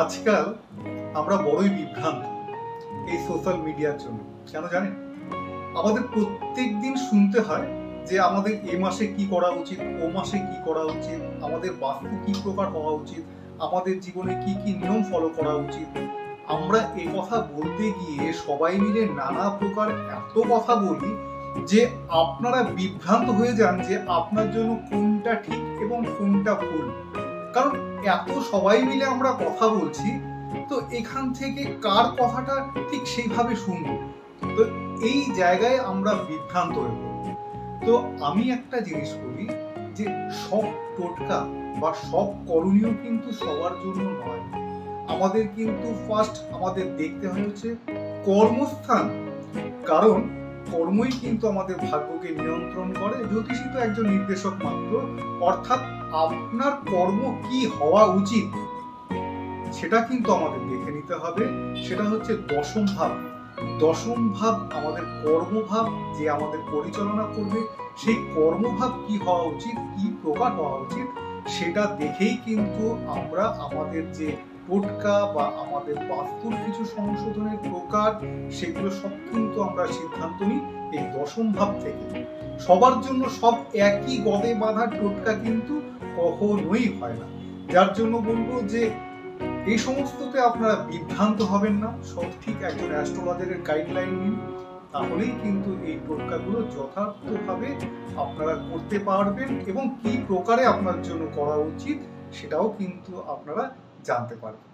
আজকাল আমরা বড়ই বিভ্রান্ত এই সোশ্যাল মিডিয়ার জন্য, কেন জানেন? আমাদের প্রত্যেক দিন শুনতে হয় যে আমাদের এ মাসে কি করা উচিত, ও মাসে কি করা উচিত, আমাদের বাস্তু কি প্রকার হওয়া উচিত, আমাদের জীবনে কি কি নিয়ম ফলো করা উচিত। আমরা এ কথা বলতে গিয়ে সবাই মিলে নানা প্রকার এত কথা বলি যে আপনারা বিভ্রান্ত হয়ে যান যে আপনার জন্য কোনটা ঠিক এবং কোনটা ভুল। কারণ এত সবাই মিলে আমরা কথা বলছি, তো এখান থেকে কার কথাটা ঠিক সেইভাবে শুনব? তো এই জায়গায় আমরা বিভ্রান্ত হয়ে তো আমি একটা জিনিস করি যে সব টোটকা বা সব করণীয় কিন্তু সবার জন্য নয়। আমাদের কিন্তু ফার্স্ট আমাদের দেখতে হয় হচ্ছে কর্মস্থান। কারণ কর্মই কিন্তু আমাদের ভাগ্যকে নিয়ন্ত্রণ করে, জ্যোতিষী তো একজন নির্দেশক মাত্র, অর্থাৎ আপনার কর্ম কি হওয়া উচিত, সেটা কিন্তু আমাদের দেখে নিতে হবে। সেটা হচ্ছে দশম ভাব। দশম ভাব আমাদের কর্মভাব, যে আমাদের পরিচালনা করবে, সেই কর্মভাব কি হওয়া উচিত, কি প্রকার হওয়া উচিত, সেটা দেখেই কিন্তু আমরা আমাদের যে টোটকা বা আমাদের বাস্তুর কিছু সংশোধনের প্রকার, সেগুলো সব কিন্তু আমরা সিদ্ধান্ত নিই এই দশম ভাব থেকে। সবার জন্য সব একই গদে বাঁধার টোটকা কিন্তু কখনোই হয় না। যার জন্য বলব যে, এই সমস্ততে আপনারা বিভ্রান্ত হবেন না। সব ঠিক, একজন অ্যাস্ট্রোলজারের গাইডলাইন নিন। তাহলেই কিন্তু এই প্রজ্ঞাগুলো যথার্থভাবে আপনারা করতে পারবেন এবং কি প্রকারে আপনার জন্য করা উচিত, সেটাও কিন্তু আপনারা জানতে পারবেন।